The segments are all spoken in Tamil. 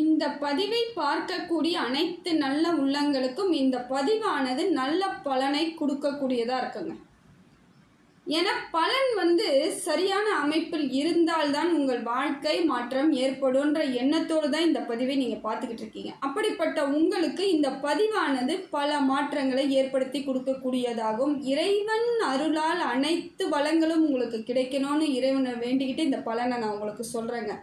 இந்த பதிவை பார்க்கக்கூடிய அனைத்து நல்ல உள்ளங்களுக்கும் இந்த பதிவானது நல்ல பலனை கொடுக்கக்கூடியதாக இருக்குங்க. ஏன்னா பலன் வந்து சரியான அமைப்பில் இருந்தால்தான் உங்கள் வாழ்க்கை மாற்றம் ஏற்படும்ன்ற எண்ணத்தோடு தான் இந்த பதிவை நீங்கள் பார்த்துக்கிட்டு இருக்கீங்க. அப்படிப்பட்ட உங்களுக்கு இந்த பதிவானது பல மாற்றங்களை ஏற்படுத்தி கொடுக்கக்கூடியதாகும். இறைவன் அருளால் அனைத்து வளங்களும் உங்களுக்கு கிடைக்கணும்னு இறைவனை வேண்டிக்கிட்டு இந்த பலனை நான் உங்களுக்கு சொல்கிறேங்க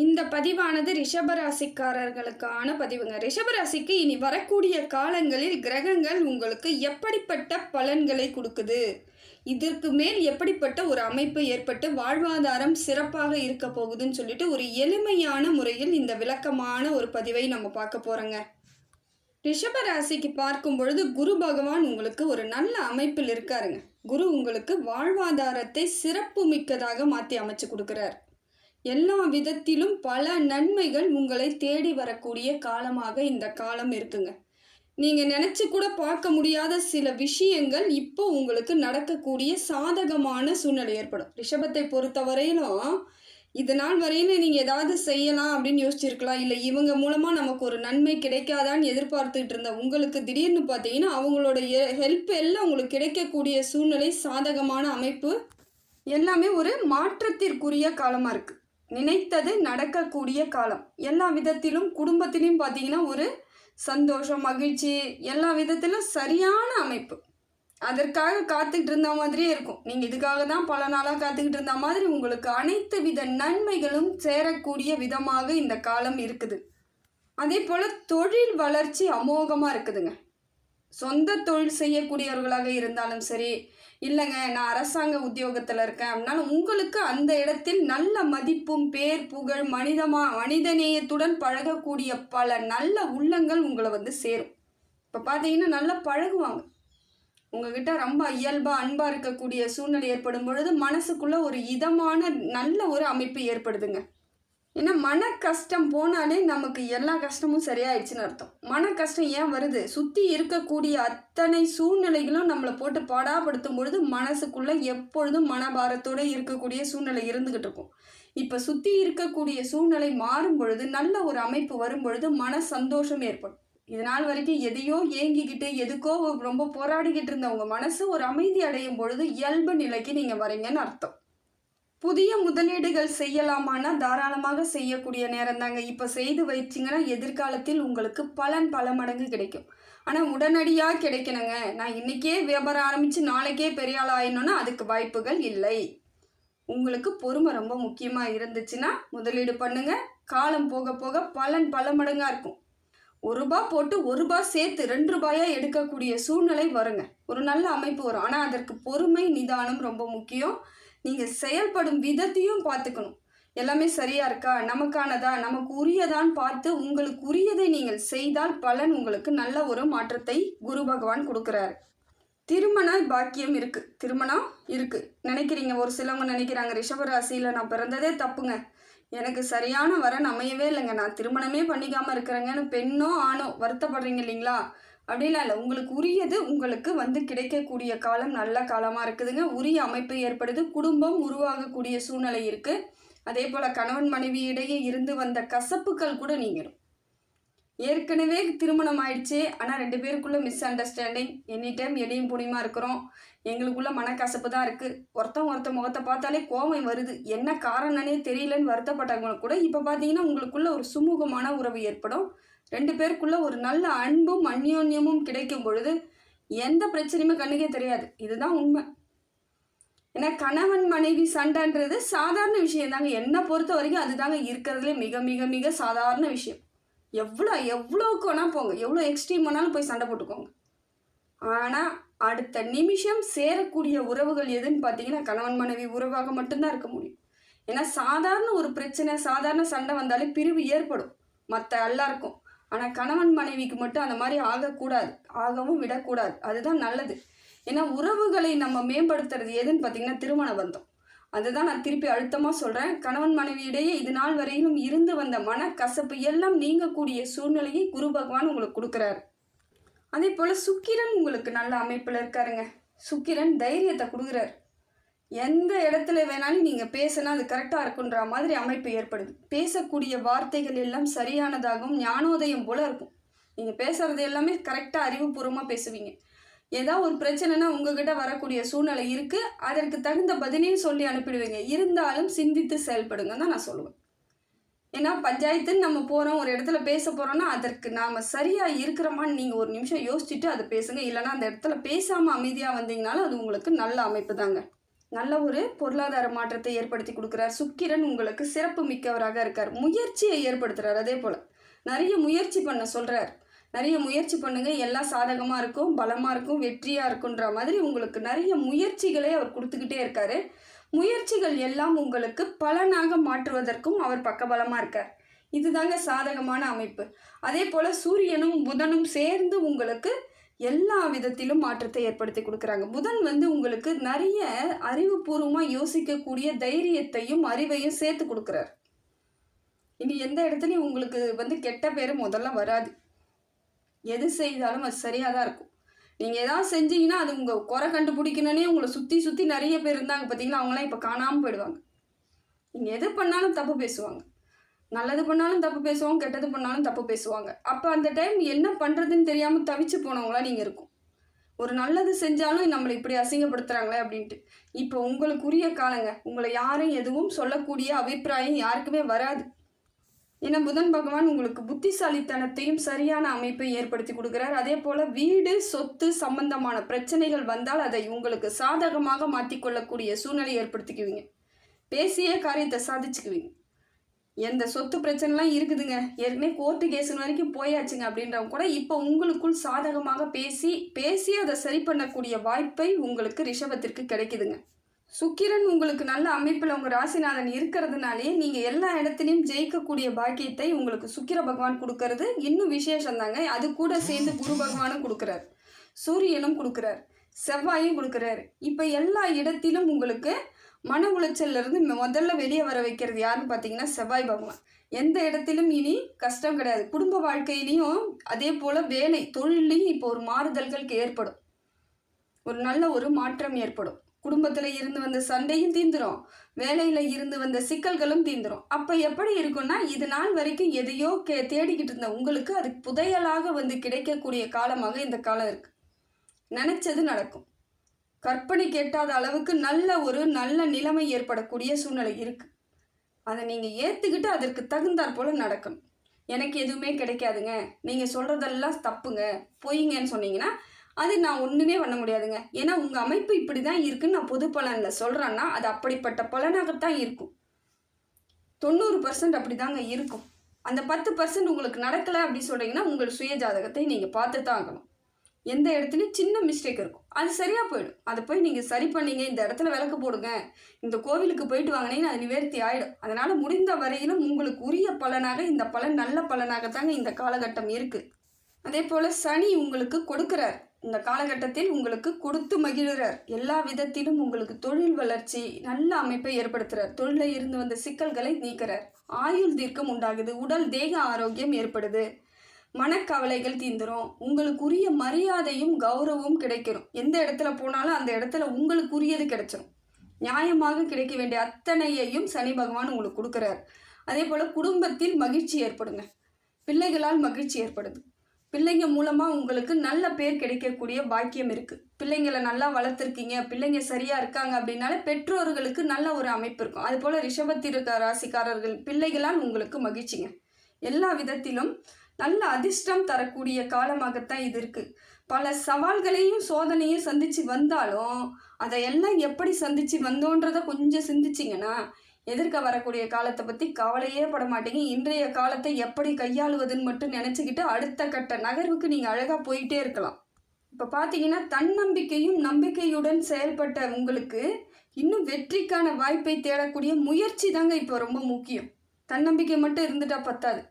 இந்த பதிவானது ரிஷபராசிக்காரர்களுக்கான பதிவுங்க. ரிஷபராசிக்கு இனி வரக்கூடிய காலங்களில் கிரகங்கள் உங்களுக்கு எப்படிப்பட்ட பலன்களை கொடுக்குது? இதற்கு மேல் எப்படிப்பட்ட ஒரு அமைப்பு ஏற்பட்டு வாழ்வாதாரம் சிறப்பாக இருக்க போகுதுன்னு சொல்லிட்டு ஒரு எளிமையான முறையில் இந்த விளக்கமான ஒரு பதிவை நம்ம பார்க்க போறோங்க. ரிஷபராசிக்கு பார்க்கும் பொழுது குரு பகவான் உங்களுக்கு ஒரு நல்ல அமைப்பில் இருக்காருங்க. குரு உங்களுக்கு வாழ்வாதாரத்தை சிறப்பு மிக்கதாக மாற்றி அமைச்சு கொடுக்குறார். எல்லா விதத்திலும் பல நன்மைகள் உங்களை தேடி வரக்கூடிய காலமாக இந்த காலம் இருக்குங்க. நீங்கள் நினச்சி கூட பார்க்க முடியாத சில விஷயங்கள் இப்போ உங்களுக்கு நடக்கக்கூடிய சாதகமான சூழ்நிலை ஏற்படும். ரிஷபத்தை பொறுத்தவரையிலும் இது நாள் வரையிலும் நீங்கள் ஏதாவது செய்யலாம் அப்படின்னு யோசிச்சிருக்கலாம். இல்லை இவங்க மூலமாக நமக்கு ஒரு நன்மை கிடைக்காதான்னு எதிர்பார்த்துக்கிட்டு இருந்த உங்களுக்கு திடீர்னு பார்த்தீங்கன்னா அவங்களோட ஹெல்ப் எல்லாம் உங்களுக்கு கிடைக்கக்கூடிய சூழ்நிலை சாதகமான அமைப்பு எல்லாமே ஒரு மாற்றத்திற்குரிய காலமாக இருக்குது நினைத்தது நடக்கக்கூடிய காலம். எல்லா விதத்திலும் குடும்பத்திலையும் பார்த்தீங்கன்னா ஒரு சந்தோஷம் மகிழ்ச்சி எல்லா விதத்திலும் சரியான அமைப்பு. அதற்காக காத்துக்கிட்டு இருந்த மாதிரியே இருக்கும். நீங்கள் இதுக்காக தான் பல நாளாக காத்துக்கிட்டு இருந்த மாதிரி உங்களுக்கு அனைத்து வித நன்மைகளும் சேரக்கூடிய விதமாக இந்த காலம் இருக்குது. அதே போல் தொழில் வளர்ச்சி அமோகமாக இருக்குதுங்க. சொந்த தொழில் செய்யக்கூடியவர்களாக இருந்தாலும் சரி இல்லைங்க நான் அரசாங்க உத்தியோகத்தில் இருக்கேன் அப்படின்னாலும் உங்களுக்கு அந்த இடத்தில் நல்ல மதிப்பும் பேர் புகழ் மனிதமா மனிதநேயத்துடன் பழகக்கூடிய பல நல்ல உள்ளங்கள் உங்களை வந்து சேரும். இப்போ பார்த்தீங்கன்னா நல்லா பழகுவாங்க. உங்ககிட்ட ரொம்ப இயல்பாக அன்பாக இருக்கக்கூடிய சூழ்நிலை ஏற்படும் பொழுது மனசுக்குள்ளே ஒரு இதமான நல்ல ஒரு அமைப்பு ஏற்படுதுங்க. ஏன்னா மன கஷ்டம் போனாலே நமக்கு எல்லா கஷ்டமும் சரியாயிடுச்சுன்னு அர்த்தம். மன கஷ்டம் ஏன் வருது? சுற்றி இருக்கக்கூடிய அத்தனை சூழ்நிலைகளும் நம்மளை போட்டு பாடாப்படுத்தும் பொழுது மனசுக்குள்ளே எப்பொழுதும் மனபாரத்தோடு இருக்கக்கூடிய சூழ்நிலை இருந்துக்கிட்டு இருக்கும். இப்போ சுற்றி இருக்கக்கூடிய சூழ்நிலை மாறும் பொழுது நல்ல ஒரு அமைப்பு வரும் பொழுது மன சந்தோஷம் ஏற்படும். இது நாள் வரைக்கும் எதையோ ஏங்கிக்கிட்டு எதுக்கோ ரொம்ப போராடிக்கிட்டு இருந்தவங்க மனசு ஒரு அமைதி அடையும் பொழுது இயல்பு நிலைக்கு நீங்கள் வரீங்கன்னு அர்த்தம். புதிய முதலீடுகள் செய்யலாமான்னா தாராளமாக செய்யக்கூடிய நேரம் தாங்க. இப்போ செய்து வச்சிங்கன்னா எதிர்காலத்தில் உங்களுக்கு பலன் பல மடங்கு கிடைக்கும். ஆனால் உடனடியாக கிடைக்கணுங்க. நான் இன்றைக்கே வியாபாரம் ஆரம்பித்து நாளைக்கே பெரிய ஆள் ஆயிடணும்னா அதுக்கு வாய்ப்புகள் இல்லை. உங்களுக்கு பொறுமை ரொம்ப முக்கியமாக இருந்துச்சுன்னா முதலீடு பண்ணுங்க. காலம் போக போக பலன் பல மடங்காக இருக்கும். ஒரு ரூபா போட்டு ஒரு ரூபா சேர்த்து ரெண்டு ரூபாயா எடுக்கக்கூடிய சூழ்நிலை வருங்க. ஒரு நல்ல அமைப்பு வரும். ஆனால் அதற்கு பொறுமை நிதானம் ரொம்ப முக்கியம். நீங்கள் செயல்படும் விதத்தையும் பார்த்துக்கணும். எல்லாமே சரியா இருக்கா? நமக்கானதா? நமக்கு உரியதான்னு பார்த்து உங்களுக்கு உரியதை நீங்கள் செய்தால் பலன் உங்களுக்கு நல்ல ஒரு மாற்றத்தை குரு பகவான் கொடுக்குறாரு. திருமண பாக்கியம் இருக்கு. திருமணம் இருக்கு. நினைக்கிறீங்க? ஒரு சிலவங்க நினைக்கிறாங்க ரிஷபராசியில் நான் பிறந்ததே தப்புங்க. எனக்கு சரியான வரன் அமையவே இல்லைங்க. நான் திருமணமே பண்ணிக்காம இருக்கிறேங்கன்னு பெண்ணோ ஆணோ வருத்தப்படுறீங்க இல்லைங்களா? அப்படிலாம் இல்லை. உங்களுக்கு உரியது உங்களுக்கு வந்து கிடைக்கக்கூடிய காலம் நல்ல காலமாக இருக்குதுங்க. உரிய அமைப்பு ஏற்படுது. குடும்பம் உருவாகக்கூடிய சூழ்நிலை இருக்குது அதே போல் கணவன் மனைவி இடையே இருந்து வந்த கசப்புகள் கூட நீங்கிடும் ஏற்கனவே திருமணம் ஆயிடுச்சு. ஆனால் ரெண்டு பேருக்குள்ளே மிஸ் அண்டர்ஸ்டாண்டிங் எனி டைம் எடையும் புனிமா இருக்கிறோம். எங்களுக்குள்ள மனக்கசப்பு தான் இருக்குது ஒருத்தன் ஒருத்த முகத்தை பார்த்தாலே கோபம் வருது. என்ன காரணம்னே தெரியலன்னு வருத்தப்பட்டவங்களுக்கு கூட இப்போ பார்த்தீங்கன்னா உங்களுக்குள்ள ஒரு சுமூகமான உறவு ஏற்படும். ரெண்டு பேருக்குள்ள ஒரு நல்ல அன்பும் அந்யோன்யமும் கிடைக்கும் பொழுது எந்த பிரச்சனையுமே கண்ணுக்கே தெரியாது. இதுதான் உண்மை. ஏன்னா கணவன் மனைவி சண்டைன்றது சாதாரண விஷயம் தாங்க. என்னை பொறுத்த வரைக்கும் அதுதாங்க இருக்கிறதுலே மிக மிக மிக சாதாரண விஷயம். எவ்வளோ எவ்வளோக்கு வேணால் போங்க. எவ்வளோ எக்ஸ்ட்ரீம் வேணாலும் போய் சண்டை போட்டுக்கோங்க. ஆனால் அடுத்த நிமிஷம் சேரக்கூடிய உறவுகள் எதுன்னு பார்த்தீங்கன்னா கணவன் மனைவி உறவாக மட்டும்தான் இருக்க முடியும். ஏன்னா சாதாரண ஒரு பிரச்சனை சாதாரண சண்டை வந்தாலே பிரிவு ஏற்படும். மற்ற எல்லாருக்கும். ஆனால் கணவன் மனைவிக்கு மட்டும் அந்த மாதிரி ஆகக்கூடாது. ஆகவும் விடக்கூடாது. அதுதான் நல்லது. ஏன்னா உறவுகளை நம்ம மேம்படுத்துறது எதுன்னு பார்த்தீங்கன்னா திருமண பந்தம். அதுதான் நான் திருப்பி அழுத்தமாக சொல்கிறேன் கணவன் மனைவியிடையே இது நாள் வரையிலும் இருந்து வந்த மனக்கசப்பு எல்லாம் நீங்கக்கூடிய சூழ்நிலையை குரு பகவான் உங்களுக்கு கொடுக்குறாரு. அதே போல் சுக்கிரன் உங்களுக்கு நல்ல அமைப்பில் இருக்காருங்க. சுக்கிரன் தைரியத்தை கொடுக்குறாரு. எந்த இடத்துல வேணாலும் நீங்கள் பேசினா அது கரெக்டாக இருக்குன்ற மாதிரி அமைப்பு ஏற்படுது. பேசக்கூடிய வார்த்தைகள் எல்லாம் சரியானதாகவும் ஞானோதயம் போல இருக்கும். நீங்கள் பேசுறது எல்லாமே கரெக்டாக அறிவுபூர்வமாக பேசுவீங்க. ஏதாவது ஒரு பிரச்சனைனா உங்ககிட்ட வரக்கூடிய சூழ்நிலை இருக்குது அதற்கு தகுந்த பதிலையும் சொல்லி அனுப்பிடுவீங்க. இருந்தாலும் சிந்தித்து செயல்படுங்க தான் நான் சொல்லுவேன். ஏன்னா பஞ்சாயத்துன்னு நம்ம போகிறோம் ஒரு இடத்துல பேச போகிறோம்னா அதற்கு நாம் சரியாக இருக்கிறோமான்னு நீங்கள் ஒரு நிமிஷம் யோசிச்சுட்டு அதை பேசுங்க. இல்லைன்னா அந்த இடத்துல பேசாமல் அமைதியாக வந்தீங்கனாலும் அது உங்களுக்கு நல்ல அமைப்பு தாங்க. நல்ல ஒரு பொருளாதார மாற்றத்தை ஏற்படுத்தி கொடுக்குறார். சுக்கிரன் உங்களுக்கு சிறப்பு மிக்கவராக இருக்கார். முயற்சியை ஏற்படுத்துறார். அதே போல் நிறைய முயற்சி பண்ண சொல்கிறார் நிறைய முயற்சி பண்ணுங்க. எல்லாம் சாதகமாக இருக்கும் பலமாக இருக்கும் வெற்றியாக இருக்குன்ற மாதிரி உங்களுக்கு நிறைய முயற்சிகளை அவர் கொடுத்துக்கிட்டே இருக்காரு. முயற்சிகள் எல்லாம் உங்களுக்கு பலனாக மாற்றுவதற்கும் அவர் பக்கபலமாக இருக்கார். இதுதாங்க சாதகமான அமைப்பு. அதே போல் சூரியனும் புதனும் சேர்ந்து உங்களுக்கு எல்லா விதத்திலும் மாற்றத்தை ஏற்படுத்தி கொடுக்குறாங்க. புதன் வந்து உங்களுக்கு நிறைய அறிவுபூர்வமாக யோசிக்கக்கூடிய தைரியத்தையும் அறிவையும் சேர்த்து கொடுக்குறார். இனி எந்த இடத்துலையும் உங்களுக்கு வந்து கெட்ட பேர் முதல்ல வராது. எது செய்தாலும் அது சரியாக தான் இருக்கும். நீங்கள் எதாவது செஞ்சீங்கன்னா அது உங்கள் குறை கண்டுபிடிக்கணுன்னே உங்களை சுற்றி சுற்றி நிறைய பேர் இருந்தாங்க பார்த்தீங்களா அவங்களாம் இப்போ காணாமல் போயிடுவாங்க. நீங்கள் எது பண்ணாலும் தப்பு பேசுவாங்க. நல்லது பண்ணாலும் தப்பு பேசுவாங்க கெட்டது பண்ணாலும் தப்பு பேசுவாங்க. அப்போ அந்த டைம் என்ன பண்ணுறதுன்னு தெரியாமல் தவிச்சு போனவங்களா நீங்கள் இருக்கும். ஒரு நல்லது செஞ்சாலும் நம்மளை இப்படி அசிங்கப்படுத்துகிறாங்களே அப்படின்ட்டு. இப்போ உங்களுக்குரிய காலங்க உங்களை யாரும் எதுவும் சொல்லக்கூடிய அபிப்பிராயம் யாருக்குமே வராது. ஏன்னா புதன் பகவான் உங்களுக்கு புத்திசாலித்தனத்தையும் சரியான அமைப்பை ஏற்படுத்தி கொடுக்குறார். அதே போல் வீடு சொத்து சம்பந்தமான பிரச்சனைகள் வந்தால் அதை உங்களுக்கு சாதகமாக மாற்றிக்கொள்ளக்கூடிய சூழ்நிலை ஏற்படுத்திக்குவீங்க. பேசிய காரியத்தை சாதிச்சுக்குவீங்க. எந்த சொத்து பிரச்சனைலாம் இருக்குதுங்க. ஏற்கனவே கோர்ட்டு கேஸுன்னு வரைக்கும் போயாச்சுங்க அப்படின்றவங்க கூட இப்போ உங்களுக்குள் சாதகமாக பேசி பேசி அதை சரி பண்ணக்கூடிய வாய்ப்பை உங்களுக்கு ரிஷபத்திற்கு கிடைக்குதுங்க. சுக்கிரன் உங்களுக்கு நல்ல அமைப்பில் உங்கள் ராசிநாதன் இருக்கிறதுனாலே நீங்கள் எல்லா இடத்துலையும் ஜெயிக்கக்கூடிய பாக்கியத்தை உங்களுக்கு சுக்கிர பகவான் கொடுக்கறது இன்னும் விசேஷந்தாங்க. அது கூட சேர்ந்து குரு பகவானும் கொடுக்குறாரு. சூரியனும் கொடுக்குறாரு. செவ்வாயும் கொடுக்குறாரு. இப்போ எல்லா இடத்திலும் உங்களுக்கு மன உளைச்சல்லேருந்து முதல்ல வெளியே வர வைக்கிறது யாருன்னு பார்த்தீங்கன்னா செவ்வாய் பகவான். எந்த இடத்திலும் இனி கஷ்டம் கிடையாது. குடும்ப வாழ்க்கையிலையும் அதே போல் வேலை தொழிலையும் இப்போ ஒரு மாறுதல்களுக்கு ஏற்படும். ஒரு நல்ல ஒரு மாற்றம் ஏற்படும். குடும்பத்தில் இருந்து வந்த சண்டையும் தீந்துரும். வேலையில் இருந்து வந்த சிக்கல்களும் தீந்துரும். அப்போ எப்படி இருக்கும்னா இது நாள் வரைக்கும் எதையோ கே தேடிக்கிட்டு இருந்த உங்களுக்கு அது புதையலாக வந்து கிடைக்கக்கூடிய காலமாக இந்த காலம் இருக்குது நினச்சது நடக்கும். கற்பனை கேட்டாத அளவுக்கு நல்ல ஒரு நல்ல நிலைமை ஏற்படக்கூடிய சூழ்நிலை இருக்கு. அதை நீங்கள் ஏற்றுக்கிட்டு அதற்கு தகுந்தாற் போல நடக்கணும். எனக்கு எதுவுமே கிடைக்காதுங்க. நீங்கள் சொல்கிறதெல்லாம் தப்புங்க. பொய்ங்கன்னு சொன்னீங்கன்னா அது நான் ஒன்றுமே பண்ண முடியாதுங்க. ஏன்னா உங்கள் அமைப்பு இப்படி தான் இருக்குன்னு நான் பொது பலனில் சொல்கிறேன்னா அது அப்படிப்பட்ட பலனாகத்தான் இருக்கும். தொண்ணூறு பர்சன்ட் அப்படி தாங்க இருக்கும். அந்த பத்து பர்சன்ட் உங்களுக்கு நடக்கலை அப்படின்னு சொல்கிறீங்கன்னா உங்கள் சுய ஜாதகத்தை நீங்கள் பார்த்து தான் ஆகணும். எந்த இடத்துலையும் சின்ன மிஸ்டேக் இருக்கும். அது சரியாக போயிடும். அதை போய் நீங்கள் சரி பண்ணீங்க இந்த இடத்துல விளக்கு போடுங்க இந்த கோவிலுக்கு போயிட்டு வாங்கினீங்கன்னா அது நிவர்த்தி ஆகிடும் அதனால் முடிந்த வரையிலும் உங்களுக்கு உரிய பலனாக இந்த பலன் நல்ல பலனாகத்தாங்க இந்த காலகட்டம் இருக்குது அதே போல் சனி உங்களுக்கு கொடுக்குறார். இந்த காலகட்டத்தில் உங்களுக்கு கொடுத்து மகிழ்கிறார். எல்லா விதத்திலும் உங்களுக்கு தொழில் வளர்ச்சி நல்ல அமைப்பை ஏற்படுத்துகிறார் தொழிலில் இருந்து வந்த சிக்கல்களை நீக்கிறார். ஆயுள் தீர்க்கம் உண்டாகுது. உடல் தேக ஆரோக்கியம் ஏற்படுது. மனக்கவலைகள் தீந்துரும். உங்களுக்குரிய மரியாதையும் கௌரவமும் கிடைக்கிறோம் எந்த இடத்துல போனாலும் அந்த இடத்துல உங்களுக்குரியது கிடைச்சிரும். நியாயமாக கிடைக்க வேண்டிய அத்தனையையும் சனி பகவான் உங்களுக்கு கொடுக்குறார். அதே போல் குடும்பத்தில் மகிழ்ச்சி ஏற்படுங்க. பிள்ளைகளால் மகிழ்ச்சி ஏற்படுது. பிள்ளைங்க மூலமாக உங்களுக்கு நல்ல பேர் கிடைக்கக்கூடிய பாக்கியம் இருக்குது பிள்ளைங்களை நல்லா வளர்த்துருக்கீங்க. பிள்ளைங்க சரியாக இருக்காங்க அப்படின்னாலே பெற்றோர்களுக்கு நல்ல ஒரு அமைப்பு இருக்கும். அதுபோல் ரிஷபத்திருக்க ராசிக்காரர்கள் பிள்ளைகளால் உங்களுக்கு மகிழ்ச்சிங்க. எல்லா விதத்திலும் நல்ல அதிர்ஷ்டம் தரக்கூடிய காலமாகத்தான் இது இருக்குது பல சவால்களையும் சோதனையும் சந்தித்து வந்தாலும் அதையெல்லாம் எப்படி சந்தித்து வந்தோன்றதை கொஞ்சம் சிந்திச்சிங்கன்னா எதிர்க்க வரக்கூடிய காலத்தை பற்றி கவலையே பட மாட்டீங்க. இன்றைய காலத்தை எப்படி கையாளுவதுன்னு மட்டும் நினச்சிக்கிட்டு அடுத்த கட்ட நகர்வுக்கு நீங்கள் அழகாக போயிட்டே இருக்கலாம். இப்போ பார்த்தீங்கன்னா தன்னம்பிக்கையும் நம்பிக்கையுடன் செயல்பட்ட உங்களுக்கு இன்னும் வெற்றிக்கான வாய்ப்பை தேடக்கூடிய முயற்சி தாங்க இப்போ ரொம்ப முக்கியம். தன்னம்பிக்கை மட்டும் இருந்துட்டா பத்தாது.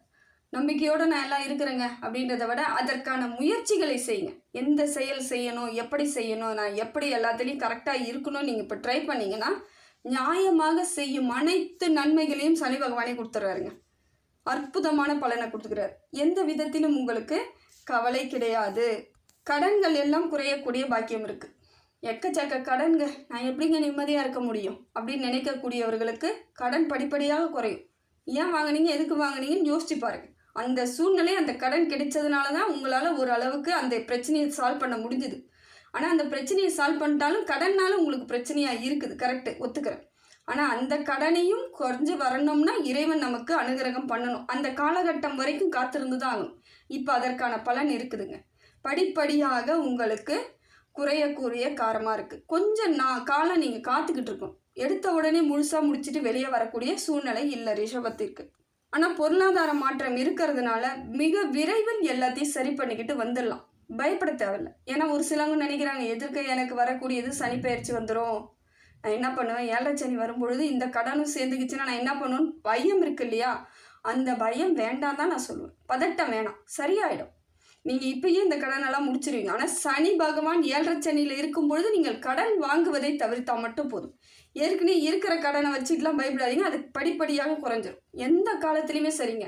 நம்பிக்கையோடு நான் எல்லாம் இருக்கிறேங்க அப்படின்றத விட அதற்கான முயற்சிகளை செய்யுங்க. எந்த செயல் செய்யணும் எப்படி செய்யணும் நான் எப்படி எல்லாத்துலேயும் கரெக்டாக இருக்கணும் நீங்கள் இப்போ ட்ரை பண்ணிங்கன்னா நியாயமாக செய்யும் அனைத்து நன்மைகளையும் சனி பகவானே கொடுத்துட்றாருங்க. அற்புதமான பலனை கொடுத்துக்கிறார். எந்த விதத்திலும் உங்களுக்கு கவலை கிடையாது. கடன்கள் எல்லாம் குறையக்கூடிய பாக்கியம் இருக்குது எக்கச்சக்க கடன்க நான் எப்படிங்க நிம்மதியாக இருக்க முடியும் அப்படின்னு நினைக்கக்கூடியவர்களுக்கு கடன் படிப்படியாக குறையும். ஏன் வாங்குனீங்க எதுக்கு வாங்குனீங்கன்னு யோசிச்சு பாருங்கள் அந்த சூழ்நிலை அந்த கடன் கிடைச்சதுனால தான் உங்களால் ஒரு அளவுக்கு அந்த பிரச்சனையை சால்வ் பண்ண முடிஞ்சுது. ஆனால் அந்த பிரச்சனையை சால்வ் பண்ணிட்டாலும் கடன்னால உங்களுக்கு பிரச்சனையாக இருக்குது. கரெக்டு ஒத்துக்கிறேன். ஆனால் அந்த கடனையும் குறைஞ்சு வரணும்னா இறைவன் நமக்கு அனுகிரகம் பண்ணணும். அந்த காலகட்டம் வரைக்கும் காத்திருந்து தான் ஆகணும் இப்போ அதற்கான பலன் இருக்குதுங்க. படிப்படியாக உங்களுக்கு குறையக்கூடிய காரமாக இருக்குது கொஞ்சம் நான் காலம் நீங்கள் காத்துக்கிட்டு இருக்கணும். எடுத்த உடனே முழுசாக முடிச்சுட்டு வெளியே வரக்கூடிய சூழ்நிலை இல்லை ரிஷபத்திற்கு. ஆனால் பொருளாதார மாற்றம் இருக்கிறதுனால மிக விரைவில் எல்லாத்தையும் சரி பண்ணிக்கிட்டு வந்துடலாம். பயப்பட தேவையில்ல. ஏன்னா ஒரு சிலவங்க நினைக்கிறாங்க எதிர்க்க எனக்கு வரக்கூடியது சனி பயிற்சி வந்துடும் நான் என்ன பண்ணுவேன்? ஏழரை சனி வரும்பொழுது இந்த கடனும் சேர்ந்துக்கிச்சுன்னா நான் என்ன பண்ணுவேன் பயம் இருக்கு இல்லையா? அந்த பயம் வேண்டாம் தான் நான் சொல்லுவேன். பதட்டம் வேணாம். சரியாயிடும். நீங்கள் இப்பயே இந்த கடனெல்லாம் முடிச்சிருவீங்க. ஆனால் சனி பகவான் ஏழரை சனியில் இருக்கும் பொழுது நீங்கள் கடன் வாங்குவதை தவிர்த்தால் மட்டும் போதும். ஏற்கனவே இருக்கிற கடனை வச்சுட்டுலாம் பயப்படாதீங்க. அது படிப்படியாக குறைஞ்சிரும். எந்த காலத்துலேயுமே சரிங்க.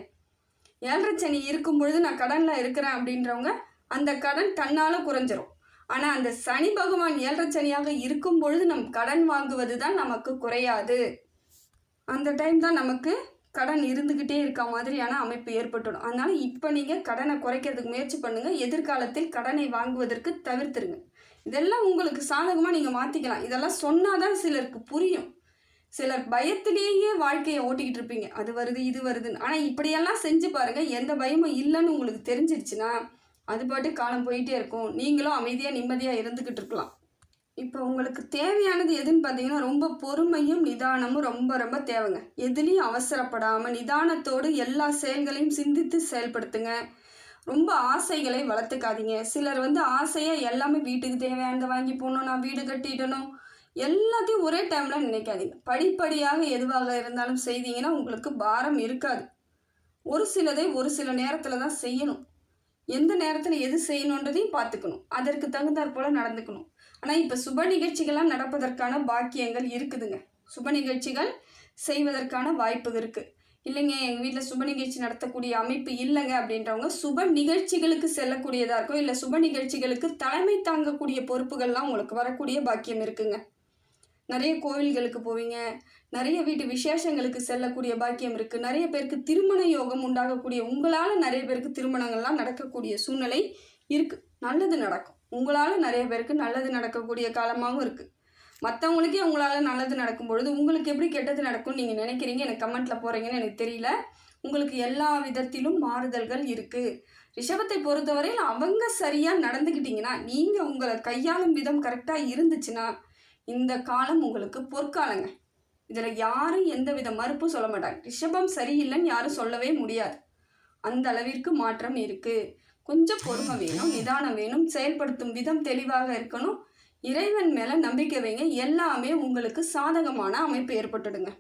ஏழரை சனி இருக்கும் பொழுது நான் கடனில் இருக்கிறேன் அப்படின்றவங்க அந்த கடன் தன்னால் குறைஞ்சிரும். ஆனால் அந்த சனி பகவான் ஏழரை சனியாக இருக்கும் பொழுது நம் கடன் வாங்குவது தான் நமக்கு குறையாது. அந்த டைம் தான் நமக்கு கடன் இருந்துக்கிட்டே இருக்க மாதிரியான அமைப்பு ஏற்பட்டுடும். அதனால் இப்போ நீங்கள் கடனை குறைக்கிறதுக்கு முயற்சி பண்ணுங்கள் எதிர்காலத்தில் கடனை வாங்குவதற்கு தவிர்த்துருங்க. இதெல்லாம் உங்களுக்கு சாதகமாக நீங்கள் மாற்றிக்கலாம் இதெல்லாம் சொன்னால் தான் சிலருக்கு புரியும். சிலர் பயத்திலேயே வாழ்க்கையை ஓட்டிக்கிட்டு இருப்பீங்க. அது வருது இது வருதுன்னு. ஆனால் இப்படியெல்லாம் செஞ்சு பாருங்கள் எந்த பயமும் இல்லைன்னு உங்களுக்கு தெரிஞ்சிருச்சுன்னா அது பாட்டு காலம் போயிட்டே இருக்கும். நீங்களும் அமைதியாக நிம்மதியாக இருந்துக்கிட்டு இருக்கலாம். இப்போ உங்களுக்கு தேவையானது எதுன்னு பார்த்தீங்கன்னா ரொம்ப பொறுமையும் நிதானமும் ரொம்ப ரொம்ப தேவைங்க. எதுலேயும் அவசரப்படாமல் நிதானத்தோடு எல்லா செயல்களையும் சிந்தித்து செயல்படுத்துங்க. ரொம்ப ஆசைகளை வளர்த்துக்காதீங்க. சிலர் வந்து ஆசையாக எல்லாமே வீட்டுக்கு தேவையானதை வாங்கி போகணும் நான் வீடு கட்டிடணும். எல்லாத்தையும் ஒரே டைமில் நினைக்காதீங்க. படிப்படியாக எதுவாக இருந்தாலும் செய்தீங்கன்னா உங்களுக்கு பாரம் இருக்காது. ஒரு சிலதை ஒரு சில நேரத்தில் தான் செய்யணும். எந்த நேரத்தில் எது செய்யணுன்றதையும் பார்த்துக்கணும். அதற்கு தகுந்தாற் போல் நடந்துக்கணும். ஆனால் இப்போ சுப நிகழ்ச்சிகள்லாம் நடப்பதற்கான பாக்கியங்கள் இருக்குதுங்க. சுப நிகழ்ச்சிகள் செய்வதற்கான வாய்ப்பு இருக்குது இல்லைங்க எங்கள் வீட்டில் சுப நிகழ்ச்சி நடத்தக்கூடிய அமைப்பு இல்லைங்க அப்படின்றவங்க சுப நிகழ்ச்சிகளுக்கு செல்லக்கூடியதாக இருக்கும் இல்லை சுப நிகழ்ச்சிகளுக்கு தலைமை தாங்கக்கூடிய பொறுப்புகள்லாம் உங்களுக்கு வரக்கூடிய பாக்கியம் இருக்குங்க. நிறைய கோவில்களுக்கு போவீங்க நிறைய வீட்டு விசேஷங்களுக்கு செல்லக்கூடிய பாக்கியம் இருக்குது நிறைய பேருக்கு திருமண யோகம் உண்டாகக்கூடிய உங்களால் நிறைய பேருக்கு திருமணங்கள்லாம் நடக்கக்கூடிய சூழ்நிலை இருக்குது நல்லது நடக்கும். உங்களால் நிறைய பேருக்கு நல்லது நடக்கக்கூடிய காலமாகவும் இருக்குது மற்றவங்களுக்கே உங்களால் நல்லது நடக்கும் பொழுது உங்களுக்கு எப்படி கெட்டது நடக்கும்னு நீங்கள் நினைக்கிறீங்க? எனக்கு கமெண்ட்டில் போகிறீங்கன்னு எனக்கு தெரியல. உங்களுக்கு எல்லா விதத்திலும் மாறுதல்கள் இருக்குது ரிஷபத்தை பொறுத்தவரையில் அவங்க சரியாக நடந்துக்கிட்டிங்கன்னா நீங்கள் உங்களை கையாளும் விதம் கரெக்டாக இருந்துச்சுன்னா இந்த காலம் உங்களுக்கு பொற்காலங்க. இதில் யாரும் எந்த வித மறுப்பும் சொல்ல மாட்டாங்க. ரிஷபம் சரியில்லைன்னு யாரும் சொல்லவே முடியாது. அந்த அளவிற்கு மாற்றம் இருக்குது கொஞ்சம் பொறுமை வேணும் நிதானம் வேணும் செயல்படுத்தும் விதம் தெளிவாக இருக்கணும். இறைவன் மேலே நம்பிக்கை வைங்க. எல்லாமே உங்களுக்கு சாதகமான அமைப்பு ஏற்பட்டுடுங்க.